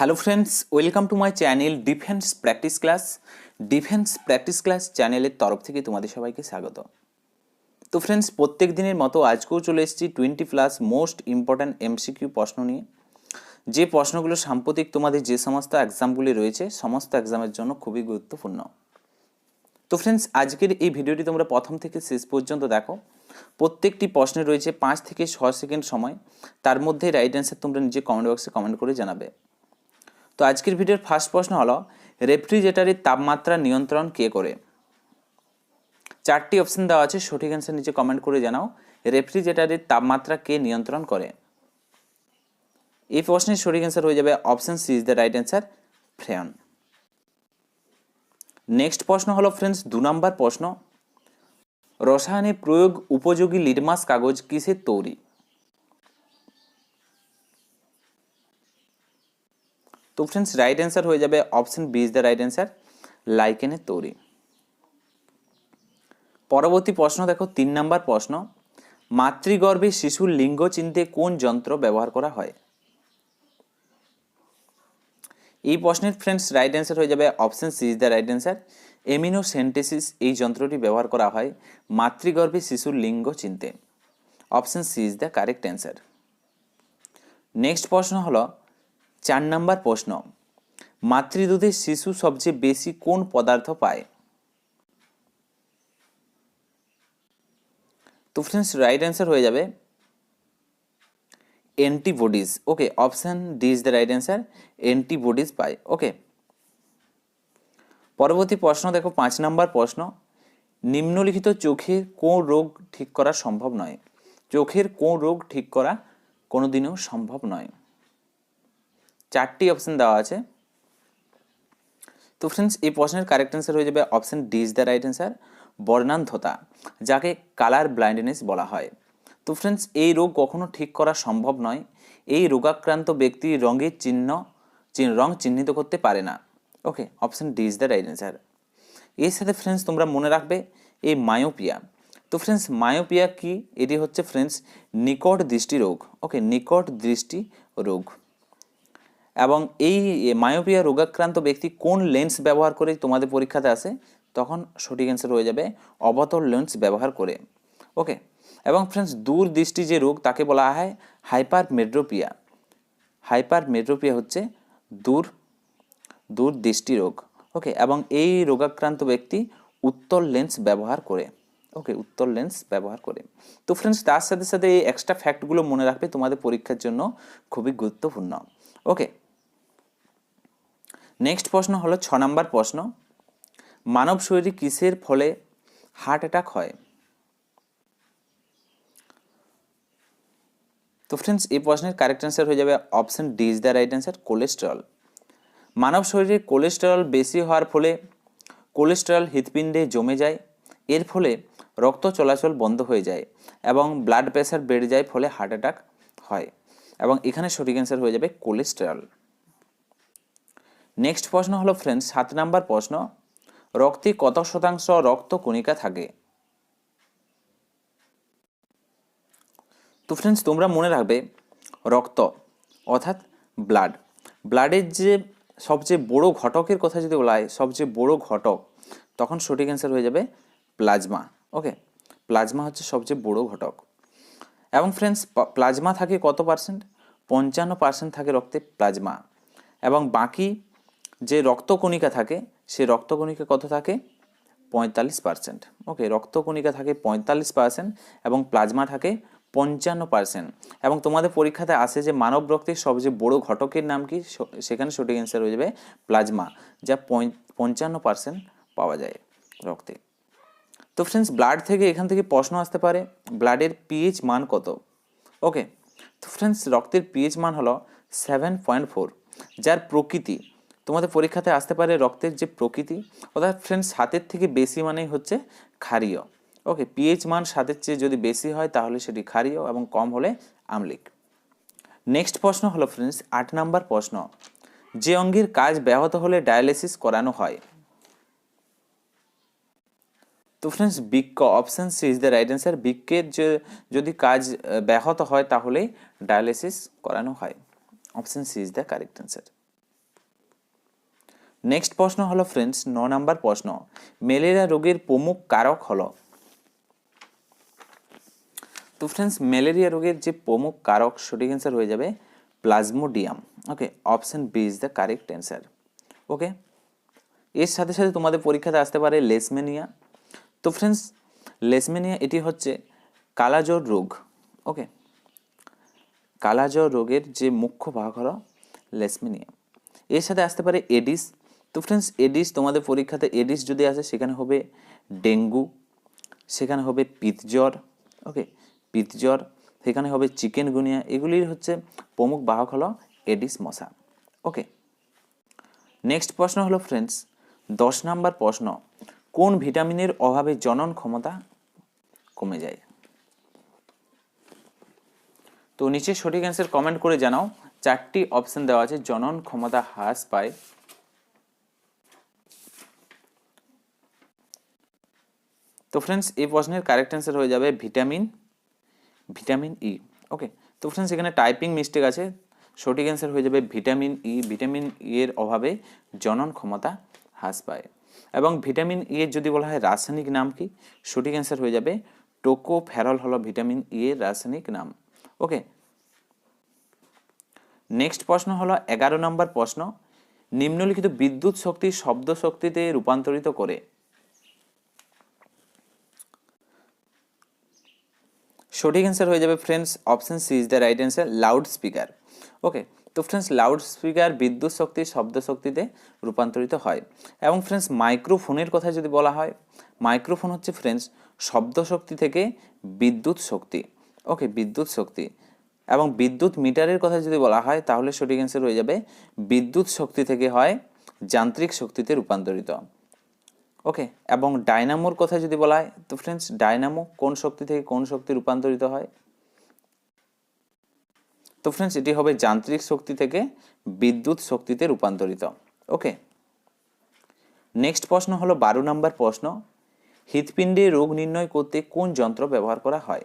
Hello friends welcome to my channel defence practice class defence practice class চ্যানেলের তরফ থেকে তোমাদের সবাইকে স্বাগত। তো ফ্রেন্ডস প্রত্যেক দিনের মতো আজকেও চলে এসেছি twenty plus most important MCQ প্রশ্ন নিয়ে। যে প্রশ্নগুলো সাম্প্রতিক তোমাদের যে সমস্ত এক্সামগুলি রয়েছে, সমস্ত এক্সামের জন্য খুবই গুরুত্বপূর্ণ। তো ফ্রেন্ডস আজকের এই ভিডিওটি তোমরা প্রথম থেকে শেষ পর্যন্ত দেখো। প্রত্যেকটি প্রশ্নে রয়েছে পাঁচ থেকে ছ সেকেন্ড সময়। তার মধ্যে রাইট অ্যান্সার তোমরা নিজে কমেন্ট বক্সে কমেন্ট করে জানাবে। তো আজকের ভিডিওর ফার্স্ট প্রশ্ন হলো রেফ্রিজারেটরের তাপমাত্রা নিয়ন্ত্রণ কে করে? চারটি অপশন দেওয়া আছে, সঠিক অ্যান্সার নিচে কমেন্ট করে জানাও। রেফ্রিজারেটরের তাপমাত্রা কে নিয়ন্ত্রণ করে? এই প্রশ্নের সঠিক অ্যান্সার হয়ে যাবে option C is the right answer freon next প্রশ্ন হলো ফ্রেন্ডস দু নম্বর প্রশ্ন। রসায়নে প্রয়োগ উপযোগী লিটমাস কাগজ কিসের তৈরি? তো ফ্রেন্ডস রাইট অ্যান্সার হয়ে যাবে option B is the right answer লাইকেনের তৈরি। পরবর্তী প্রশ্ন দেখো, তিন নম্বর প্রশ্ন, মাতৃগর্ভে শিশুর লিঙ্গ চিনতে কোন যন্ত্র ব্যবহার করা হয়? এই প্রশ্নের ফ্রেন্ডস রাইট অ্যান্সার হয়ে যাবে option C is the right answer amniocentesis এই যন্ত্রটি ব্যবহার করা হয় মাতৃগর্ভে শিশুর লিঙ্গ চিনতে। Option C is the correct answer next প্রশ্ন হলো চার নম্বর প্রশ্ন মাতৃদুধে শিশু সবচেয়ে বেশি কোন পদার্থ পায়? তো ফ্রেন্ডস রাইট অ্যান্সার হয়ে যাবে antibodies okay option D is the right answer antibodies পায়। ওকে পরবর্তী প্রশ্ন, দেখো পাঁচ নম্বর প্রশ্ন, নিম্নলিখিত চোখের কোন রোগ ঠিক করা সম্ভব নয়? চোখের কোন রোগ ঠিক করা কোনোদিনও সম্ভব নয়। চারটি অপশন দেওয়া আছে। তো ফ্রেন্ডস এই প্রশ্নের কারেক্ট অ্যান্সার হয়ে যাবে option D is the right answer বর্ণান্ধতা, যাকে কালার ব্লাইন্ডনেস বলা হয়। তো ফ্রেন্ডস এই রোগ কখনো ঠিক করা সম্ভব নয়। এই রোগাক্রান্ত ব্যক্তি রঙের চিহ্ন রং চিহ্নিত করতে পারে না। Okay option D is the right answer এর সাথে ফ্রেন্ডস তোমরা মনে রাখবে, এই মায়োপিয়া তো ফ্রেন্ডস মায়োপিয়া কি? এটি হচ্ছে ফ্রেন্ডস নিকট দৃষ্টি রোগ। ওকে নিকট দৃষ্টি রোগ। এবং এই মায়োপিয়া রোগাক্রান্ত ব্যক্তি কোন লেন্স ব্যবহার করে তোমাদের পরীক্ষাতে আসে? তখন সঠিক অ্যান্সার হয়ে যাবে অবতল লেন্স ব্যবহার করে। ওকে এবং ফ্রেন্ডস দূর দৃষ্টি যে রোগ, তাকে বলা হয় হাইপার মেড্রোপিয়া হাইপার মেড্রোপিয়া হচ্ছে দূর দূর দৃষ্টি রোগ। ওকে এবং এই রোগাক্রান্ত ব্যক্তি উত্তর লেন্স ব্যবহার করে। ওকে উত্তর লেন্স ব্যবহার করে। তো ফ্রেন্ডস তার সাথে সাথে এই এক্সট্রা ফ্যাক্টগুলো মনে রাখবে তোমাদের পরীক্ষার জন্য খুবই গুরুত্বপূর্ণ। ওকে নেক্সট প্রশ্ন হলো ছ নম্বর প্রশ্ন। মানব শরীরে কিসের ফলে হার্ট অ্যাটাক হয়? তো ফ্রেন্ডস এই প্রশ্নের কারেক্ট অ্যান্সার হয়ে যাবে option D is the right answer cholesterol মানব শরীরে কোলেস্টেরল বেশি হওয়ার ফলে কোলেস্টেরল হৃৎপিণ্ডে জমে যায়, এর ফলে রক্ত চলাচল বন্ধ হয়ে যায় এবং ব্লাড প্রেশার বেড়ে যায়, ফলে হার্ট অ্যাটাক হয়। এবং এখানে সঠিক অ্যান্সার হয়ে যাবে কোলেস্টেরল নেক্সট প্রশ্ন হলো ফ্রেন্ডস সাত নাম্বার প্রশ্ন, রক্তে কত শতাংশ রক্ত কণিকা থাকে? তো ফ্রেন্ডস তোমরা মনে রাখবে, রক্ত অর্থাৎ ব্লাড ব্লাডের যে সবচেয়ে বড় ঘটকের কথা যদি বলা হয়, সবচেয়ে বড় ঘটক, তখন সঠিক অ্যান্সার হয়ে যাবে প্লাজমা ওকে প্লাজমা হচ্ছে সবচেয়ে বড় ঘটক। এবং ফ্রেন্ডস প্লাজমা থাকে কত পার্সেন্ট পঞ্চান্ন পার্সেন্ট থাকে রক্তে প্লাজমা এবং বাকি যে রক্তকণিকা থাকে, সে রক্তকণিকা কত থাকে? পঁয়তাল্লিশ পার্সেন্ট ওকে রক্তকণিকা থাকে পঁয়তাল্লিশ পার্সেন্ট এবং প্লাজমা থাকে পঞ্চান্ন পার্সেন্ট এবং তোমাদের পরীক্ষাতে আসে যে মানব রক্তের সবচেয়ে বড় ঘটকের নাম কি? সেখানে সঠিক অ্যান্সার হয়ে যাবে প্লাজমা, যা পঞ্চান্ন পার্সেন্ট পাওয়া যায় রক্তে। তো ফ্রেন্ডস ব্লাড থেকে এখান থেকে প্রশ্ন আসতে পারে ব্লাডের পিএইচ মান কত? ওকে তো ফ্রেন্ডস রক্তের পিএইচ মান হলো সেভেন পয়েন্ট ফোর যার প্রকৃতি তোমাদের পরীক্ষাতে আসতে পারে রক্তের যে প্রকৃতি, অর্থাৎ ফ্রেন্ডস হাতের থেকে বেশি মানেই হচ্ছে ক্ষারীয়। ওকে পিএইচ মান সাতের চেয়ে যদি বেশি হয়, তাহলে সেটি ক্ষারীয় এবং কম হলে আম্লিক। নেক্সট প্রশ্ন হলো ফ্রেন্ডস আট নাম্বার প্রশ্ন। যে অঙ্গের কাজ ব্যাহত হলে ডায়ালিসিস করানো হয়? তো ফ্রেন্ডস বৃক্ষ option C is the right answer বৃক্ষের যে যদি কাজ ব্যাহত হয়, তাহলেই ডায়ালিসিস করানো হয়। Option C is the correct answer next প্রশ্ন হলো ফ্রেন্ডস ন নাম্বার প্রশ্ন। ম্যালেরিয়া রোগের প্রমুখ কারক হলো। তো ফ্রেন্ডস ম্যালেরিয়া রোগের যে প্রমুখ কারক সঠিক অ্যান্সার হয়ে যাবে plasmodium. Okay option B is the correct answer okay এর সাথে সাথে তোমাদের পরীক্ষাতে আসতে পারে লেসমেনিয়া। তো ফ্রেন্ডস লেসমেনিয়া এটি হচ্ছে কালাজ্বর রোগ। ওকে কালাজ্বর রোগের যে মুখ্য ভাগ হলো লেসমেনিয়া। এর সাথে আসতে পারে এডিস তো ফ্রেন্ডস এডিস তোমাদের পরীক্ষাতে এডিস যদি আসে, সেখানে হবে ডেঙ্গু, সেখানে হবে পিতজ্বর ওকে পিতজ্বর, সেখানে হবে চিকেন গুনিয়া এগুলির হচ্ছে প্রমুখ বাহক হলো এডিস মশা ওকে নেক্সট প্রশ্ন হলো ফ্রেন্ডস দশ নাম্বার প্রশ্ন, কোন ভিটামিনের অভাবে জনন ক্ষমতা কমে যায়? তো নিচে সঠিক অ্যান্সার কমেন্ট করে জানাও, চারটি অপশন দেওয়া আছে, জনন ক্ষমতা হ্রাস পায়। তো ফ্রেন্ডস এই প্রশ্নের কারেক্ট অ্যান্সার হয়ে যাবে ভিটামিন ভিটামিন ই ওকে তো ফ্রেন্ডস এখানে টাইপিং মিস্টেক আছে। সঠিক অ্যান্সার হয়ে যাবে ভিটামিন ই ভিটামিন ই এর অভাবে জনন ক্ষমতা হ্রাস পায়। এবং ভিটামিন ই এর যদি বলা হয় রাসায়নিক নাম কি? সঠিক অ্যান্সার হয়ে যাবে টোকো ফেরল হলো ভিটামিন ই এর রাসায়নিক নাম ওকে নেক্সট প্রশ্ন হলো এগারো নম্বর প্রশ্ন। নিম্নলিখিত বিদ্যুৎ শক্তি শব্দ শক্তিতে রূপান্তরিত করে। সঠিক অ্যান্সার হয়ে যাবে friends option C is the right answer loudspeaker okay তো ফ্রেন্ডস লাউড স্পিকার বিদ্যুৎ শক্তি, শব্দ শক্তিতে রূপান্তরিত হয়। এবং ফ্রেন্ডস মাইক্রোফোনের কথা যদি বলা হয় মাইক্রোফোন হচ্ছে ফ্রেন্ডস শব্দ শক্তি থেকে বিদ্যুৎ শক্তি। ওকে বিদ্যুৎ শক্তি। এবং বিদ্যুৎ মিটারের কথা যদি বলা হয়, তাহলে সঠিক অ্যান্সার হয়ে যাবে, বিদ্যুৎ শক্তি থেকে হয় যান্ত্রিক শক্তিতে রূপান্তরিত। ওকে এবং ডায়নামোর কথা যদি বলা হয়, তো ফ্রেন্ডস ডায়নামো কোন শক্তি থেকে কোন শক্তি রূপান্তরিত হয়? তো ফ্রেন্ডস এটি হবে যান্ত্রিক শক্তি থেকে বিদ্যুৎ শক্তিতে রূপান্তরিত। ওকে নেক্সট প্রশ্ন হলো বারো নম্বর প্রশ্ন, হৃৎপিণ্ডে রোগ নির্ণয় করতে কোন যন্ত্র ব্যবহার করা হয়?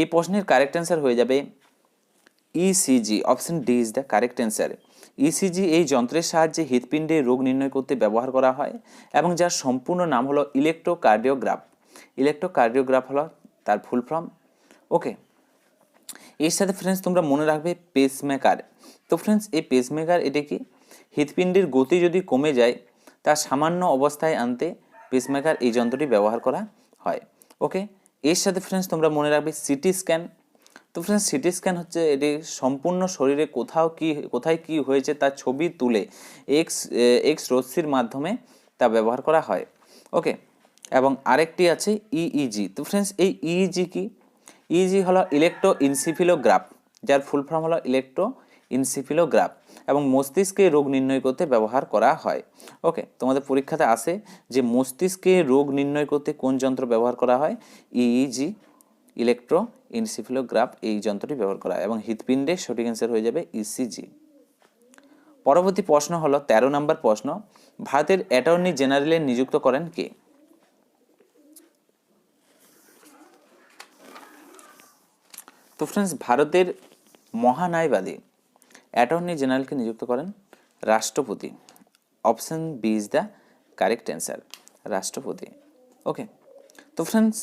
এই প্রশ্নের কারেক্ট অ্যান্সার হয়ে যাবে ECG option D is the correct answer ECG এই যন্ত্রের সাহায্যে হৃৎপিণ্ডে রোগ নির্ণয় করতে ব্যবহার করা হয় এবং যার সম্পূর্ণ নাম হলো ইলেকট্রোকার্ডিওগ্রাফ ইলেকট্রোকার্ডিওগ্রাফ হলো তার ফুল ফর্ম। ওকে এর সাথে ফ্রেন্ডস তোমরা মনে রাখবে পেসমেকার তো ফ্রেন্ডস এই পেসমেকার এটি কি? হৃৎপিণ্ডের গতি যদি কমে যায়, তা সামান্য অবস্থায় আনতে পেসমেকার এই যন্ত্রটি ব্যবহার করা হয়। ওকে এর সাথে ফ্রেন্ডস তোমরা মনে রাখবে সিটি স্ক্যান তো ফ্রেন্ডস সিটি স্ক্যান হচ্ছে এটি সম্পূর্ণ শরীরে কোথাও কি, কোথায় কি হয়েছে তার ছবি তুলে এক্স এক্স রশ্মির মাধ্যমে তা ব্যবহার করা হয়। ওকে এবং আরেকটি আছে ইইজি তো ফ্রেন্ডস এই ইইজি কি? ইইজি হলো ইলেকট্রো ইনসিফিলোগ্রাফ যার ফুল ফর্ম হলো ইলেকট্রো ইনসিফিলোগ্রাফ এবং মস্তিষ্কে রোগ নির্ণয় করতে ব্যবহার করা হয়। ওকে তোমাদের পরীক্ষাতে আসে যে মস্তিষ্কে রোগ নির্ণয় করতে কোন যন্ত্র ব্যবহার করা হয়? ইইজি ইলেকট্রো ইনসিফিলোগ্রাফ এই যন্ত্রটি ব্যবহার করা এবং হৃৎপিণ্ডে সঠিক অ্যান্সার হয়ে যাবে ইসিজি পরবর্তী প্রশ্ন হলো, তেরো নম্বর প্রশ্ন, ভারতের অ্যাটর্নি জেনারেলের নিযুক্ত করেন কে? তো ফ্রেন্ডস ভারতের মহানায়বাদী অ্যাটর্নি জেনারেলকে নিযুক্ত করেন রাষ্ট্রপতি। Option B is the correct answer রাষ্ট্রপতি। ওকে তো ফ্রেন্ডস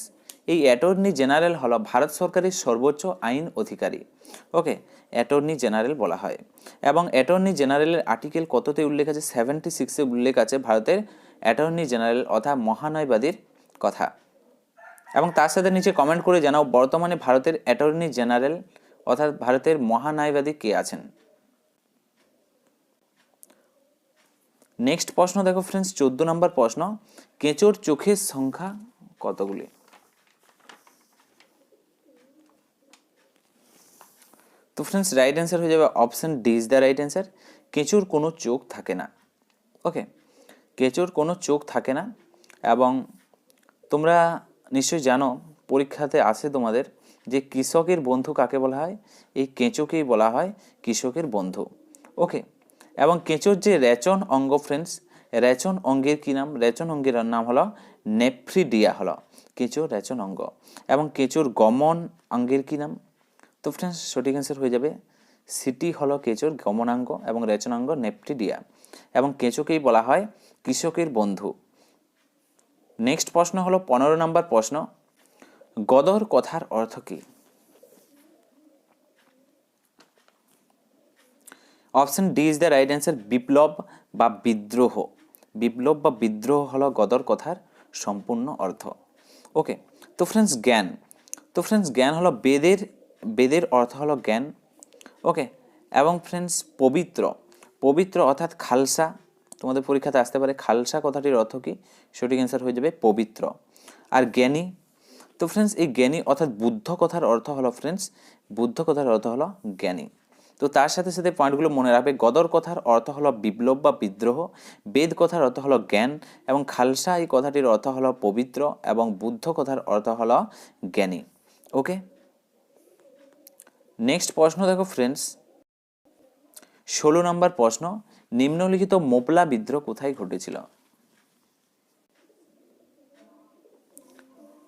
এই অ্যাটর্নি জেনারেল হলো ভারত সরকারের সর্বোচ্চ আইন অধিকারী। ওকে, অ্যাটর্নি জেনারেল বলা হয়। এবং অ্যাটর্নি জেনারেলের আর্টিকেল কততে উল্লেখ আছে? সেভেন্টি সিক্সে উল্লেখ আছে ভারতের অ্যাটর্নি জেনারেল অর্থাৎ মহানয়বাদীর কথা। এবং তার সাথে নিচে কমেন্ট করে জানাও, বর্তমানে ভারতের অ্যাটর্নি জেনারেল অর্থাৎ ভারতের মহান্যায়বাদী কে আছেন? নেক্সট প্রশ্ন দেখো ফ্রেন্ডস চোদ্দ নম্বর প্রশ্ন, কেঁচোর চোখের সংখ্যা কতগুলি? তো ফ্রেন্ডস রাইট অ্যান্সার হয়ে যাবে option D is the right answer কেঁচোর কোনো চোখ থাকে না। ওকে কেঁচোর কোনো চোখ থাকে না এবং তোমরা নিশ্চয়ই জানো, পরীক্ষাতে আসে তোমাদের যে কৃষকের বন্ধু কাকে বলা হয়? এই কেঁচোকেই বলা হয় কৃষকের বন্ধু। ওকে এবং কেঁচোর যে রেচন অঙ্গ ফ্রেন্ডস রেচন অঙ্গের কী নাম? রেচন অঙ্গের নাম হলো নেফ্রিডিয়া হলো। কেঁচোর রেচন অঙ্গ। এবং কেঁচোর গমন অঙ্গের কী নাম? তো ফ্রেন্ডস সঠিক অ্যান্সার হয়ে যাবে সিটি হলো কেঁচোর গমনাঙ্গ এবং রেচনাঙ্গ নেপটিডিয়া এবং কেঁচোকেই বলা হয় কৃষকের বন্ধু। নেক্সট প্রশ্ন হলো পনেরো নম্বর প্রশ্ন, গদর কথার অর্থ কী? Option D is the right answer বিপ্লব বা বিদ্রোহ। বিপ্লব বা বিদ্রোহ হলো গদর কথার সম্পূর্ণ অর্থ। ওকে তো ফ্রেন্ডস জ্ঞান। তো ফ্রেন্ডস জ্ঞান হলো বেদের বেদের অর্থ হলো জ্ঞান। ওকে এবং ফ্রেন্ডস পবিত্র। পবিত্র অর্থাৎ খালসা। তোমাদের পরীক্ষাতে আসতে পারে, খালসা কথাটির অর্থ কী? সঠিক অ্যান্সার হয়ে যাবে, পবিত্র। আর জ্ঞানী? তো ফ্রেন্ডস এই জ্ঞানী অর্থাৎ বুদ্ধ কথার অর্থ হলো ফ্রেন্ডস বুদ্ধ কথার অর্থ হলো জ্ঞানী। তো তার সাথে সাথে পয়েন্টগুলো মনে রাখবে, গদর কথার অর্থ হলো বিপ্লব বা বিদ্রোহ, বেদ কথার অর্থ হলো জ্ঞান, এবং খালসা এই কথাটির অর্থ হলো পবিত্র, এবং বুদ্ধ কথার অর্থ হলো জ্ঞানী। ওকে নেক্সট প্রশ্ন দেখো ফ্রেন্ডস ষোলো নম্বর প্রশ্ন, নিম্নলিখিত মোপলা বিদ্রোহ কোথায় ঘটেছিল?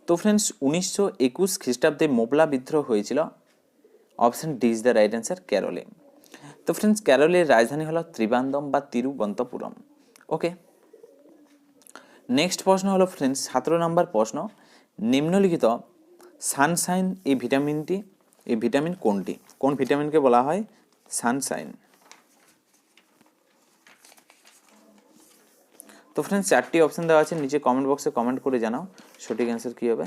তো ফ্রেন্ডস উনিশশো একুশ খ্রিস্টাব্দে মোপলা বিদ্রোহ হয়েছিল। Option D is the right answer কেরলে তো ফ্রেন্ডস কেরলের রাজধানী হলো ত্রিবান্দম বা তিরুবন্তপুরম ওকে নেক্সট প্রশ্ন হলো ফ্রেন্ডস সতেরো নম্বর প্রশ্ন, নিম্নলিখিত সানশাইন এই ভিটামিনটি এই ভিটামিন কোনটি? কোন ভিটামিনকে বলা হয়? সানশাইন। তো ফ্রেন্ডস চারটি অপশন দেওয়া আছে, নিচে কমেন্ট বক্সে কমেন্ট করে জানাও, সঠিক অ্যান্সার কী হবে?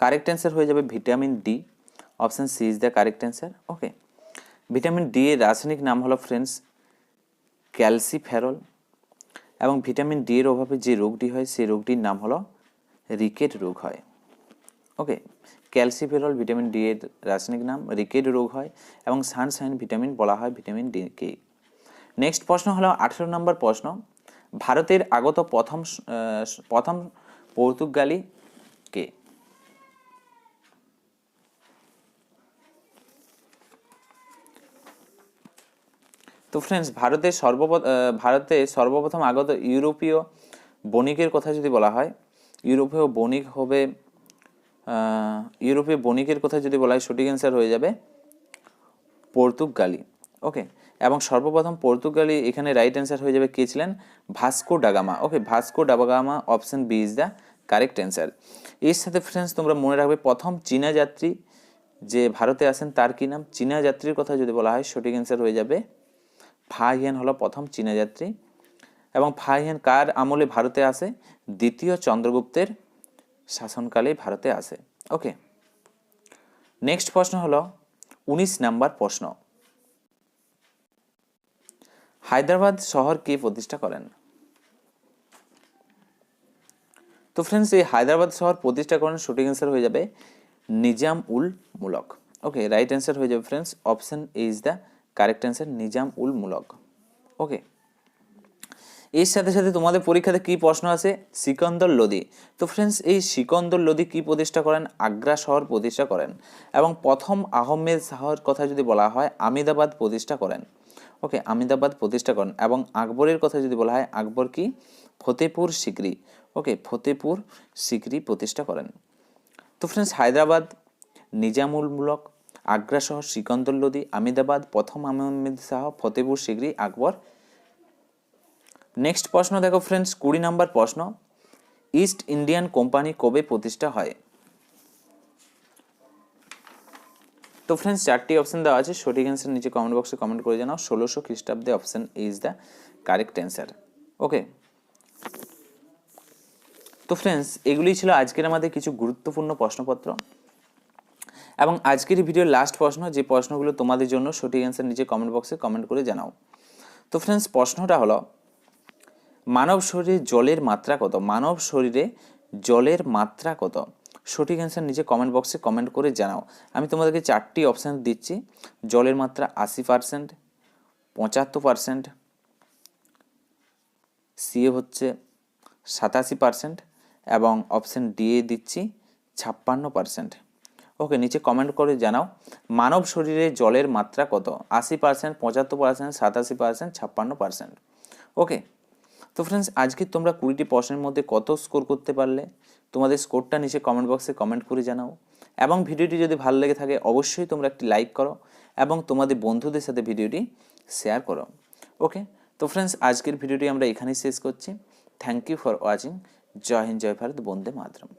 কারেক্ট অ্যান্সার হয়ে যাবে vitamin D option C is the correct answer okay vitamin D এর রাসায়নিক নাম হলো ফ্রেন্ডস ক্যালসিফেরল এবং ভিটামিন ডি এর অভাবে যে রোগটি হয়, সেই রোগটির নাম হলো রিকেট রোগ হয়। ওকে, ক্যালসিফেরল ভিটামিন ডি এর রাসায়নিক নাম রিকেট রোগ হয় এবং সানশাইন ভিটামিন বলা হয় ভিটামিন ডি কে। নেক্সট প্রশ্ন হলো আঠেরো নম্বর প্রশ্ন। ভারতের আগত প্রথম প্রথম পর্তুগালি কে? তো ফ্রেন্ডস ভারতের সর্বপ ভারতে সর্বপ্রথম আগত ইউরোপীয় বণিকের কথা যদি বলা হয় ইউরোপীয় বণিক হবে আহ, ইউরোপীয় বণিকের কথা যদি বলা হয় সঠিক অ্যান্সার হয়ে যাবে পর্তুগালি। ওকে এবং সর্বপ্রথম পর্তুগালি এখানে রাইট অ্যান্সার হয়ে যাবে কে ছিলেন? Vasco da Gama okay Vasco da Gama option B is the correct answer এর সাথে ফ্রেন্ডস তোমরা মনে রাখবে প্রথম চীনা যাত্রী যে ভারতে আসেন তার কি নাম? চীনা যাত্রীর কথা যদি বলা হয় সঠিক অ্যান্সার হয়ে যাবে। ফাহিয়ান হলো প্রথম চীনা যাত্রী। এবং ফাহিয়ান কার আমলে ভারতে আসে? দ্বিতীয় চন্দ্রগুপ্তের শাসনকালে ভারতে আসে। ওকে। নেক্সট প্রশ্ন হলো, উনিশ নাম্বার প্রশ্ন। হায়দ্রাবাদ শহর কে প্রতিষ্ঠা করেন? তো ফ্রেন্ডস এই হায়দ্রাবাদ শহর প্রতিষ্ঠা করেন সঠিক অ্যান্সার হয়ে যাবে Nizam ul Mulk. Okay right answer হয়ে যাবে friends option is the correct answer Nizam ul Mulk. Okay. এর সাথে সাথে তোমাদের পরীক্ষাতে কি প্রশ্ন আছে? সিকন্দর লোদি। তো ফ্রেন্ডস এই সিকন্দর লোদি কি প্রতিষ্ঠা করেন? আগ্রা শহর প্রতিষ্ঠা করেন। এবং প্রথম আহমেদ শাহর কথা যদি বলা হয়, আমিদাবাদ প্রতিষ্ঠা করেন। ওকে আমিদাবাদ প্রতিষ্ঠা করেন। এবং আকবরের কথা যদি বলা হয়, আকবর কি? ফতেপুর সিকরি। ওকে ফতেপুর সিকরি প্রতিষ্ঠা করেন। তো ফ্রেন্ডস হায়দ্রাবাদ, নিজামুলমূলক, আগ্রা শহর সিকন্দর লোদি, আমিদাবাদ, প্রথম আহমেদ শাহ, ফতেপুর সিকরি, আকবর নেক্সট প্রশ্ন দেখো ফ্রেন্ডস কুড়ি নাম্বার প্রশ্ন। ইস্ট ইন্ডিয়ান কোম্পানি কবে প্রতিষ্ঠা হয়? তো ফ্রেন্ডস চারটি অপশন দেওয়া আছে, সঠিক অ্যান্সার নিচে কমেন্ট বক্সে কমেন্ট করে জানাও। ষোলোশো খ্রিস্টাব্দে option is the correct answer okay তো ফ্রেন্ডস এগুলি ছিল আজকের আমাদের কিছু গুরুত্বপূর্ণ প্রশ্নপত্র। এবং আজকের ভিডিওর লাস্ট প্রশ্ন, যে প্রশ্নগুলো তোমাদের জন্য সঠিক অ্যান্সার নিচে কমেন্ট বক্সে কমেন্ট করে জানাও। তো ফ্রেন্ডস প্রশ্নটা হলো মানব শরীরে জলের মাত্রা কত? মানব শরীরে জলের মাত্রা কত? সঠিক অ্যান্সার নিচে কমেন্ট বক্সে কমেন্ট করে জানাও। আমি তোমাদেরকে চারটি অপশান দিচ্ছি। জলের মাত্রা আশি পার্সেন্ট পঁচাত্তর পার্সেন্ট সি হচ্ছে সাতাশি পার্সেন্ট এবং অপশান ডি এ দিচ্ছি ছাপ্পান্ন পার্সেন্ট ওকে নিচে কমেন্ট করে জানাও। মানব শরীরে জলের মাত্রা কত? আশি পার্সেন্ট পঁচাত্তর পার্সেন্ট সাতাশি পার্সেন্ট ছাপ্পান্ন পার্সেন্ট ওকে তো ফ্রেন্ডস আজকে তোমরা কুড়িটি প্রশ্নের মধ্যে কত স্কোর করতে পারলে? তোমাদের স্কোরটা নিচে কমেন্ট বক্সে কমেন্ট করে জানাও। এবং ভিডিওটি যদি ভালো লেগে থাকে, অবশ্যই তোমরা একটি লাইক করো এবং তোমাদের বন্ধুদের সাথে ভিডিওটি শেয়ার করো। ওকে তো ফ্রেন্ডস আজকের ভিডিওটি আমরা এখানেই শেষ করছি। থ্যাংক ইউ ফর ওয়াচিং জয় হিন্দ, জয় ভারত, বন্দে মাতরম।